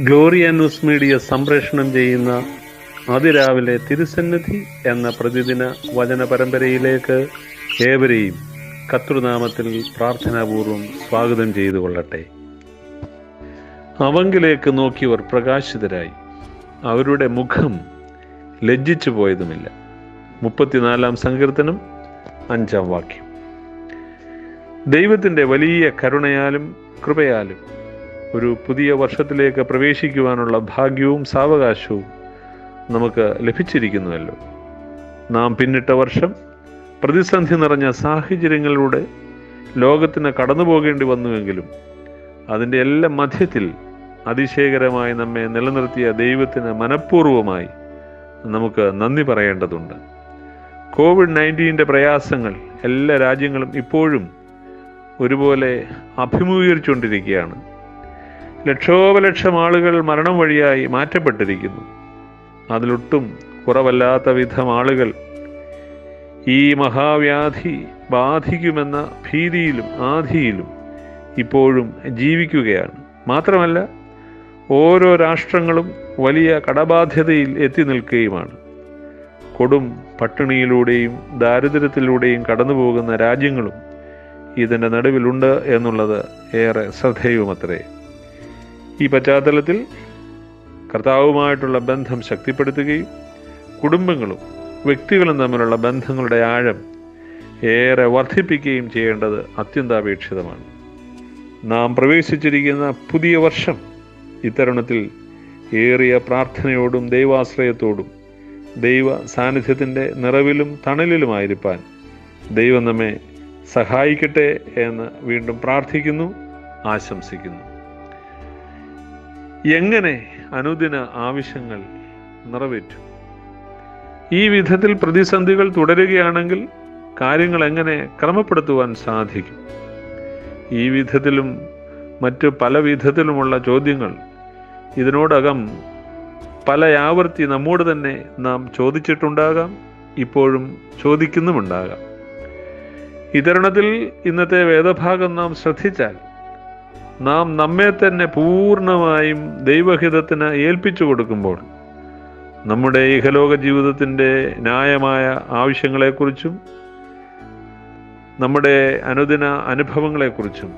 Gloria news media സംപ്രേഷണം ചെയ്യുന്ന അതിരാവിലെ തിരുസന്നിധി എന്ന പ്രതിദിന വചന പരമ്പരയിലേക്ക് ഏവരെയും കർത്തൃനാമത്തിൽ പ്രാർത്ഥനാപൂർവം സ്വാഗതം ചെയ്തു കൊള്ളട്ടെ. അവങ്കിലേക്ക് നോക്കിയവർ പ്രകാശിതരായി. അവരുടെ മുഖം ലജ്ജിച്ചു പോയതുമില്ല. മുപ്പത്തിനാലാം സങ്കീർത്തനം അഞ്ചാം വാക്യം. ദൈവത്തിന്റെ വലിയ കരുണയാലും കൃപയാലും ഒരു പുതിയ വർഷത്തിലേക്ക് പ്രവേശിക്കുവാനുള്ള ഭാഗ്യവും സാവകാശവും നമുക്ക് ലഭിച്ചിരിക്കുന്നുവല്ലോ. നാം പിന്നിട്ട വർഷം പ്രതിസന്ധി നിറഞ്ഞ സാഹചര്യങ്ങളിലൂടെ ലോകത്തിന് കടന്നു പോകേണ്ടി വന്നുവെങ്കിലും അതിന്റെ എല്ലാ മധ്യത്തിൽ അതിശയകരമായി നമ്മെ നിലനിർത്തിയ ദൈവത്തിന് മനഃപൂർവമായി നമുക്ക് നന്ദി പറയേണ്ടതുണ്ട്. കോവിഡ് നയന്റീന്റെ പ്രയാസങ്ങൾ എല്ലാ രാജ്യങ്ങളും ഇപ്പോഴും ഒരുപോലെ അഭിമുഖീകരിച്ചുകൊണ്ടിരിക്കുകയാണ്. ലക്ഷോപലക്ഷം ആളുകൾ മരണം വഴിയായി മാറ്റപ്പെട്ടിരിക്കുന്നു. അതിലൊട്ടും കുറവല്ലാത്ത വിധം ആളുകൾ ഈ മഹാവ്യാധി ബാധിക്കുമെന്ന ഭീതിയിലും ആധിയിലും ഇപ്പോഴും ജീവിക്കുകയാണ്. മാത്രമല്ല ഓരോ രാഷ്ട്രങ്ങളും വലിയ കടബാധ്യതയിൽ എത്തി നിൽക്കുകയുമാണ്. കൊടും പട്ടിണിയിലൂടെയും ദാരിദ്ര്യത്തിലൂടെയും കടന്നു പോകുന്ന രാജ്യങ്ങളും ഇതിന്റെ നടുവിലുണ്ട് എന്നുള്ളത് ഏറെ ശ്രദ്ധേയവുമത്രേ. ഈ പശ്ചാത്തലത്തിൽ കർത്താവുമായിട്ടുള്ള ബന്ധം ശക്തിപ്പെടുത്തുകയും കുടുംബങ്ങളും വ്യക്തികളും തമ്മിലുള്ള ബന്ധങ്ങളുടെ ആഴം ഏറെ വർദ്ധിപ്പിക്കുകയും ചെയ്യേണ്ടത് അത്യന്താപേക്ഷിതമാണ്. നാം പ്രവേശിച്ചിരിക്കുന്ന പുതിയ വർഷം ഇത്തരുണത്തിൽ ഏറിയ പ്രാർത്ഥനയോടും ദൈവാശ്രയത്തോടും ദൈവ സാന്നിധ്യത്തിന്റെ നിറവിലും തണലിലുമായിരിക്കാൻ ദൈവം നമ്മെ സഹായിക്കട്ടെ എന്ന് വീണ്ടും പ്രാർത്ഥിക്കുന്നു ആശംസിക്കുന്നു. എങ്ങനെ അനുദിന ആവശ്യങ്ങൾ നിറവേറ്റും? ഈ വിധത്തിൽ പ്രതിസന്ധികൾ തുടരുകയാണെങ്കിൽ കാര്യങ്ങൾ എങ്ങനെ ക്രമപ്പെടുത്തുവാൻ സാധിക്കും? ഈ വിധത്തിലും മറ്റ് പല വിധത്തിലുമുള്ള ചോദ്യങ്ങൾ ഇതിനോടകം പല ആവർത്തി നമ്മോട് തന്നെ നാം ചോദിച്ചിട്ടുണ്ടാകാം ഇപ്പോഴും ചോദിക്കുന്നുമുണ്ടാകാം. ഇതരണത്തിൽ ഇന്നത്തെ വേദഭാഗം നാം ശ്രദ്ധിച്ചാൽ നാം നമ്മെ തന്നെ പൂർണമായും ദൈവഹിതത്തിന് ഏൽപ്പിച്ചു കൊടുക്കുമ്പോൾ നമ്മുടെ ഇഹലോക ജീവിതത്തിന്റെ ന്യായമായ ആവശ്യങ്ങളെക്കുറിച്ചും നമ്മുടെ അനുദിന അനുഭവങ്ങളെക്കുറിച്ചും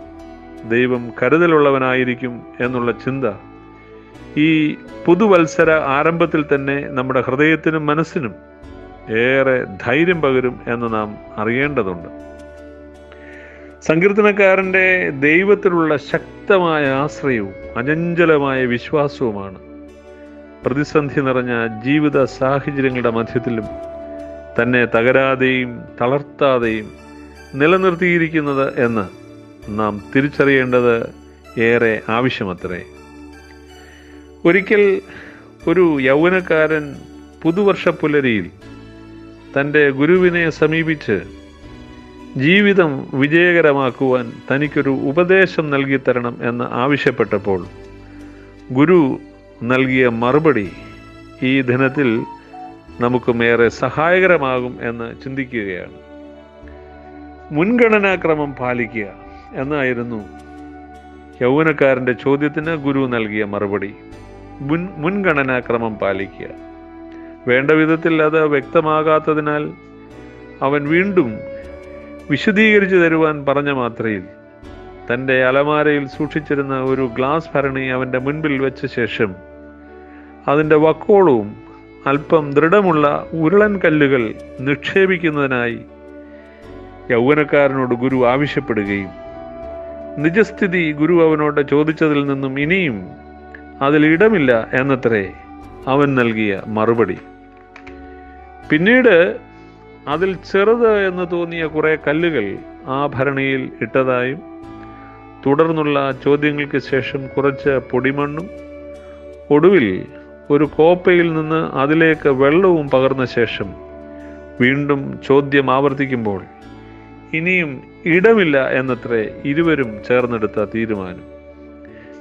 ദൈവം കരുതലുള്ളവനായിരിക്കും എന്നുള്ള ചിന്ത ഈ പുതുവത്സര ആരംഭത്തിൽ തന്നെ നമ്മുടെ ഹൃദയത്തിനും മനസ്സിനും ഏറെ ധൈര്യം പകരും എന്ന് നാം അറിയേണ്ടതുണ്ട്. സങ്കീർത്തനക്കാരന്റെ ദൈവത്തിലുള്ള ശക്തമായ ആശ്രയവും അചഞ്ചലമായ വിശ്വാസവുമാണ്. പ്രതിസന്ധി നിറഞ്ഞ ജീവിത സാഹചര്യങ്ങളുടെ മധ്യത്തിലും തന്നെ തകരാതെയും തളർത്താതെയും നിലനിർത്തിയിരിക്കുന്നത് എന്ന് നാം തിരിച്ചറിയേണ്ടത് ഏറെ ആവശ്യമത്രേ. ഒരിക്കൽ ഒരു യൗവനക്കാരൻ പുതുവർഷ പുലരിയിൽ തന്റെ ഗുരുവിനെ സമീപിച്ച് ജീവിതം വിജയകരമാക്കുവാൻ തനിക്കൊരു ഉപദേശം നൽകിത്തരണം എന്ന് ആവശ്യപ്പെട്ടപ്പോൾ ഗുരു നൽകിയ മറുപടി ഈ ദിനത്തിൽ നമുക്ക് ഏറെ സഹായകരമാകും എന്ന് ചിന്തിക്കുകയാണ്. മുൻഗണനാക്രമം പാലിക്കുക എന്നായിരുന്നു യൗവനക്കാരന്റെ ചോദ്യത്തിന് ഗുരു നൽകിയ മറുപടി. മുൻ മുൻഗണനാക്രമം പാലിക്കുക. വേണ്ട വിധത്തിൽ അത് വ്യക്തമാകാത്തതിനാൽ അവൻ വീണ്ടും വിശദീകരിച്ചു തരുവാൻ പറഞ്ഞ മാത്രയിൽ തന്റെ അലമാരയിൽ സൂക്ഷിച്ചിരുന്ന ഒരു ഗ്ലാസ് ഭരണി അവന്റെ മുൻപിൽ വെച്ച ശേഷം അതിന്റെ വക്കോളവും അല്പം ദൃഢമുള്ള ഉരുളൻ കല്ലുകൾ നിക്ഷേപിക്കുന്നതിനായി യൗവനക്കാരനോട് ഗുരു ആവശ്യപ്പെടുകയും നിജസ്ഥിതി ഗുരു അവനോട് ചോദിച്ചതിൽ നിന്നും ഇനിയും അതിൽ ഇടമില്ല എന്നത്രേ അവൻ നൽകിയ മറുപടി. പിന്നീട് അതിൽ ചെറുത് എന്ന് തോന്നിയ കുറെ കല്ലുകൾ ആ ഭരണിയിൽ ഇട്ടതായും തുടർന്നുള്ള ചോദ്യങ്ങൾക്ക് ശേഷം കുറച്ച് പൊടിമണ്ണും ഒടുവിൽ ഒരു കോപ്പയിൽ നിന്ന് അതിലേക്ക് വെള്ളവും പകർന്ന ശേഷം വീണ്ടും ചോദ്യം ആവർത്തിക്കുമ്പോൾ ഇനിയും ഇടമില്ല എന്നത്രേ ഇരുവരും ചേർന്നെടുത്ത തീരുമാനം.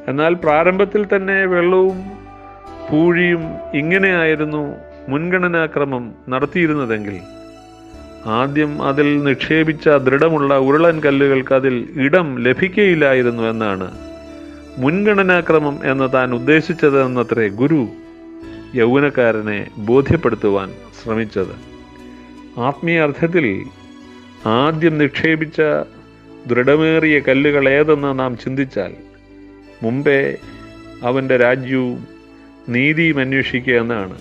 എന്നാൽ പ്രാരംഭത്തിൽ തന്നെ വെള്ളവും പൂഴിയും ഇങ്ങനെയായിരുന്നു മുൻഗണനാക്രമം നടത്തിയിരുന്നതെങ്കിൽ ആദ്യം അതിൽ നിക്ഷേപിച്ച ദൃഢമുള്ള ഉരുളൻ കല്ലുകൾക്ക് അതിൽ ഇടം ലഭിക്കയില്ലായിരുന്നു എന്നാണ് മുൻഗണനാക്രമം എന്ന് താൻ ഉദ്ദേശിച്ചത് എന്നത്രേ ഗുരു യൗവനക്കാരനെ ബോധ്യപ്പെടുത്തുവാൻ ശ്രമിച്ചത്. ആത്മീയ അർത്ഥത്തിൽ ആദ്യം നിക്ഷേപിച്ച ദൃഢമേറിയ കല്ലുകൾ ഏതെന്ന് നാം ചിന്തിച്ചാൽ മുമ്പേ അവന്റെ രാജ്യവും നീതിയും അന്വേഷിക്കുക എന്നാണ്.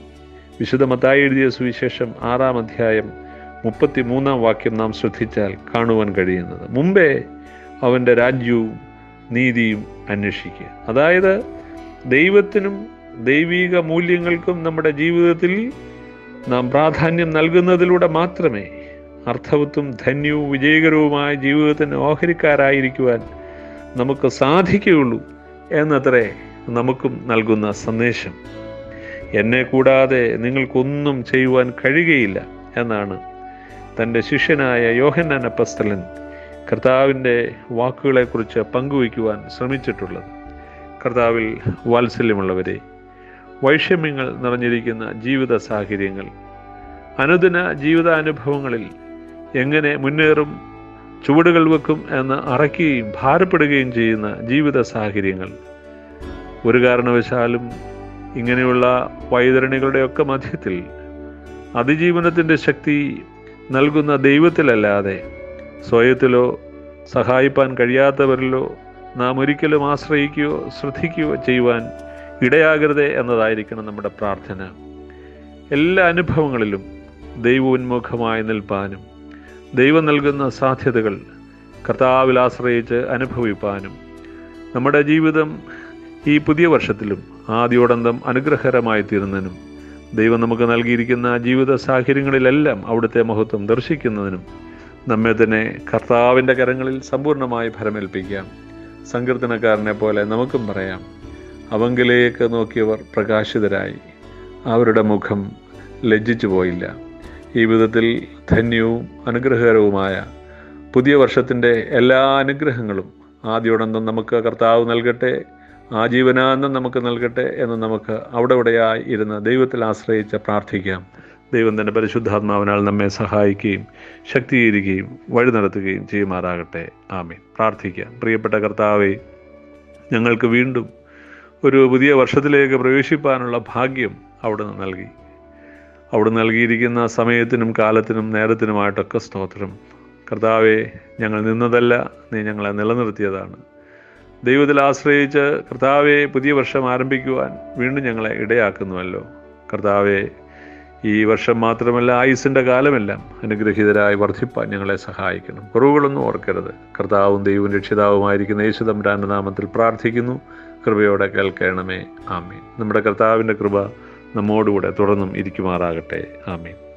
വിശുദ്ധ മത്തായി എഴുതിയ സുവിശേഷം ആറാം അധ്യായം മുപ്പത്തി മൂന്നാം വാക്യം നാം ശ്രദ്ധിച്ചാൽ കാണുവാൻ കഴിയുന്നത്. മുമ്പേ അവന്റെ രാജ്യവും നീതിയും അന്വേഷിക്കുക. അതായത് ദൈവത്തിനും ദൈവീക മൂല്യങ്ങൾക്കും നമ്മുടെ ജീവിതത്തിൽ നാം പ്രാധാന്യം നൽകുന്നതിലൂടെ മാത്രമേ അർത്ഥവത്തും ധന്യവും വിജയകരവുമായ ജീവിതത്തിന് ഓഹരിക്കാരായിരിക്കുവാൻ നമുക്ക് സാധിക്കുകയുള്ളൂ എന്നത്രേ നമുക്കും നൽകുന്ന സന്ദേശം. എന്നെ കൂടാതെ നിങ്ങൾക്കൊന്നും ചെയ്യുവാൻ കഴിയുകയില്ല എന്നാണ് തന്റെ ശിഷ്യനായ യോഹന്നാൻ അപ്പസ്തലൻ കർത്താവിന്റെ വാക്കുകളെക്കുറിച്ച് പങ്കുവയ്ക്കുവാൻ ശ്രമിച്ചിട്ടുള്ളത്. കർത്താവിൽ വാത്സല്യമുള്ളവരെ വൈഷമ്യങ്ങൾ നിറഞ്ഞിരിക്കുന്ന ജീവിത സാഹചര്യങ്ങൾ അനുദിന ജീവിതാനുഭവങ്ങളിൽ എങ്ങനെ മുന്നേറും ചുവടുകൾ വെക്കും എന്ന് അറയ്ക്കുകയും ഭാരപ്പെടുകയും ചെയ്യുന്ന ജീവിത സാഹചര്യങ്ങൾ. ഒരു കാരണവശാലും ഇങ്ങനെയുള്ള വൈതരണികളുടെയൊക്കെ മധ്യത്തിൽ അതിജീവനത്തിന്റെ ശക്തി നൽകുന്ന ദൈവത്തിലല്ലാതെ സ്വയത്തിലോ സഹായിപ്പാൻ കഴിയാത്തവരിലോ നാം ഒരിക്കലും ആശ്രയിക്കുകയോ ശ്രദ്ധിക്കുകയോ ചെയ്യുവാൻ ഇടയാകരുത് എന്നതായിരിക്കണം നമ്മുടെ പ്രാർത്ഥന. എല്ലാ അനുഭവങ്ങളിലും ദൈവോന്മുഖമായി നിൽപ്പാനും ദൈവം നൽകുന്ന സാധ്യതകൾ കർത്താവിൽ ആശ്രയിച്ച് അനുഭവിപ്പാനും നമ്മുടെ ജീവിതം ഈ പുതിയ വർഷത്തിലും ആദ്യോടന്തം അനുഗ്രഹകരമായി തീരുന്നതിനും ദൈവം നമുക്ക് നൽകിയിരിക്കുന്ന ജീവിത സാഹചര്യങ്ങളിലെല്ലാം അവിടുത്തെ മഹത്വം ദർശിക്കുന്നതിനും നമ്മെ തന്നെ കർത്താവിന്റെ കരങ്ങളിൽ സമ്പൂർണമായി ഫലമേൽപ്പിക്കാം സങ്കീർത്തനക്കാരനെ പോലെ നമുക്കും പറയാം. അവങ്കിലേക്ക് നോക്കിയവർ പ്രകാശിതരായി. അവരുടെ മുഖം ലജ്ജിച്ചു പോയില്ല. ഈ വിധത്തിൽ ധന്യവും അനുഗ്രഹകരവുമായ പുതിയ വർഷത്തിന്റെ എല്ലാ അനുഗ്രഹങ്ങളും ആദ്യോടന്തം നമുക്ക് കർത്താവ് നൽകട്ടെ. ആജീവനാന്തം നമുക്ക് നൽകട്ടെ എന്ന് നമുക്ക് അവിടെ ഇവിടെയായി ഇരുന്ന് ദൈവത്തിൽ ആശ്രയിച്ച് പ്രാർത്ഥിക്കാം. ദൈവം തന്നെ പരിശുദ്ധാത്മാവിനാൽ നമ്മെ സഹായിക്കുകയും ശക്തീകരിക്കുകയും വഴി നടത്തുകയും ചെയ്യുമാറാകട്ടെ. ആമീൻ. പ്രാർത്ഥിക്കാം. പ്രിയപ്പെട്ട കർത്താവെ ഞങ്ങൾക്ക് വീണ്ടും ഒരു പുതിയ വർഷത്തിലേക്ക് പ്രവേശിപ്പാനുള്ള ഭാഗ്യം അവിടുന്ന് നൽകി. അവിടെ നൽകിയിരിക്കുന്ന സമയത്തിനും കാലത്തിനും നേരത്തിനുമായിട്ടൊക്കെ സ്തോത്രം. കർത്താവെ ഞങ്ങൾ നിന്നതല്ല നീ ഞങ്ങളെ നിലനിർത്തിയതാണ്. ദൈവത്തിൽ ആശ്രയിച്ച് കർത്താവെ പുതിയ വർഷം ആരംഭിക്കുവാൻ വീണ്ടും ഞങ്ങളെ ഇടയാക്കുന്നുവല്ലോ. കർത്താവെ ഈ വർഷം മാത്രമല്ല ആയുസിന്റെ കാലമെല്ലാം അനുഗ്രഹീതരായി വർദ്ധിപ്പാൻ ഞങ്ങളെ സഹായിക്കണം. കുറവുകളൊന്നും ഓർക്കരുത്. കർത്താവും ദൈവവും രക്ഷിതാവുമായിരിക്കുന്ന യേശു തമ്പുരാന്റെ നാമത്തിൽ പ്രാർത്ഥിക്കുന്നു. കൃപയോടെ കേൾക്കണമേ. ആമീൻ. നമ്മുടെ കർത്താവിന്റെ കൃപ നമ്മോടുകൂടെ തുടർന്നും ഇരിക്കുമാറാകട്ടെ. ആമീൻ.